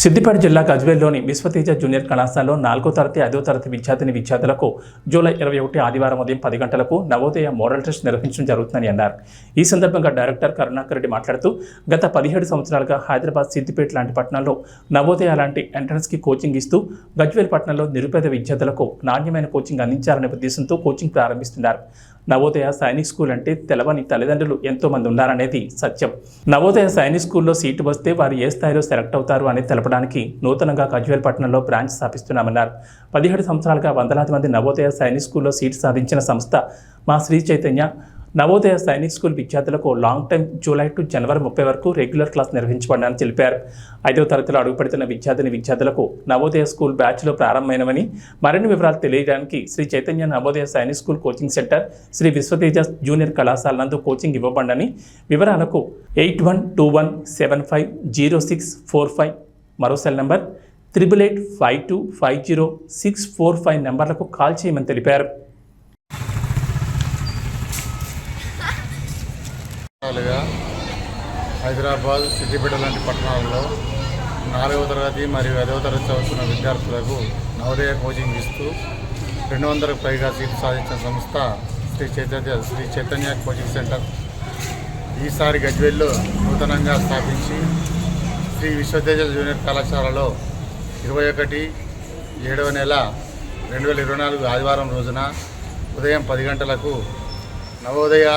సిద్దిపేట జిల్లా గజ్వేల్లోని విశ్వతేజ జూనియర్ కళాశాలలో నాలుగో తరగతి ఐదో తరగతి విద్యార్థిని విద్యార్థులకు జూలై ఇరవై ఒకటి ఆదివారం ఉదయం పది గంటలకు నవోదయ మోడల్ టెస్ట్ నిర్వహించడం జరుగుతుందని అన్నారు. ఈ సందర్భంగా డైరెక్టర్ కరుణాకర్ రెడ్డి మాట్లాడుతూ గత పదిహేడు సంవత్సరాలుగా హైదరాబాద్ సిద్దిపేట లాంటి పట్టణాల్లో నవోదయ లాంటి ఎంట్రన్స్కి కోచింగ్ ఇస్తూ గజ్వేల్ పట్టణంలో నిరుపేద విద్యార్థులకు నాణ్యమైన కోచింగ్ అందించాలనే ఉద్దేశంతో కోచింగ్ ప్రారంభిస్తున్నారు. నవోదయ సైనిక్ స్కూల్ అంటే తెలవని తల్లిదండ్రులు ఎంతోమంది ఉన్నారనేది సత్యం. నవోదయ సైనిక్ స్కూల్లో సీటు వస్తే వారు ఏ స్థాయిలో సెలెక్ట్ అవుతారు అని తెలపడానికి నూతనంగా కజ్వేల్ పట్టణంలో బ్రాంచ్ స్థాపిస్తున్నామన్నారు. పదిహేడు సంవత్సరాలుగా వందలాది మంది నవోదయ సైనిక్ స్కూల్లో సీటు సాధించిన సంస్థ మా శ్రీ చైతన్య నవోదయ సైనిక్ స్కూల్ విద్యార్థులకు లాంగ్ టైం జూలై టు జనవరి ముప్పై వరకు రెగ్యులర్ క్లాస్ నిర్వహించబడాలని తెలిపారు. ఐదవ తరగతిలో అడుగుపెడుతున్న విద్యార్థిని విద్యార్థులకు నవోదయ స్కూల్ బ్యాచ్లో ప్రారంభమైనవని మరిన్ని వివరాలు తెలియడానికి Sri Chaitanya Navodaya Sainik school coaching center Sri Vishwateja junior కళాశాల నందు కోచింగ్ ఇవ్వబడని వివరాలకు eight one two one seven five zero six four five మరో cell number triple eight five two five zero six four five నెంబర్లకు call చేయమని తెలిపారు. హైదరాబాద్ సిద్దిపేట లాంటి పట్టణాల్లో నాలుగవ తరగతి మరియు ఐదవ తరగతి చదువుతున్న విద్యార్థులకు నవోదయ కోచింగ్ ఇస్తూ రెండు వందలకు పైగా సీట్లు సాధించిన సంస్థ శ్రీ చైతన్య శ్రీ చైతన్య కోచింగ్ సెంటర్. ఈసారి గజ్వేల్లో నూతనంగా స్థాపించి శ్రీ విశ్వతేజ జూనియర్ కళాశాలలో ఇరవై ఒకటి ఏడవ నెల రెండు వేల ఇరవై నాలుగు ఆదివారం రోజున ఉదయం పది గంటలకు నవోదయ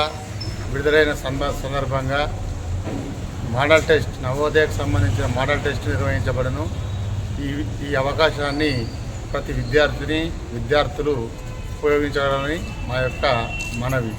విడుదలైన సందర్భంగా మోడల్ టెస్ట్ నవోదయకు సంబంధించిన మోడల్ టెస్ట్ నిర్వహించబడను. ఈ ఈ అవకాశాన్ని ప్రతి విద్యార్థిని విద్యార్థులు ఉపయోగించాలని మా యొక్క మనవి.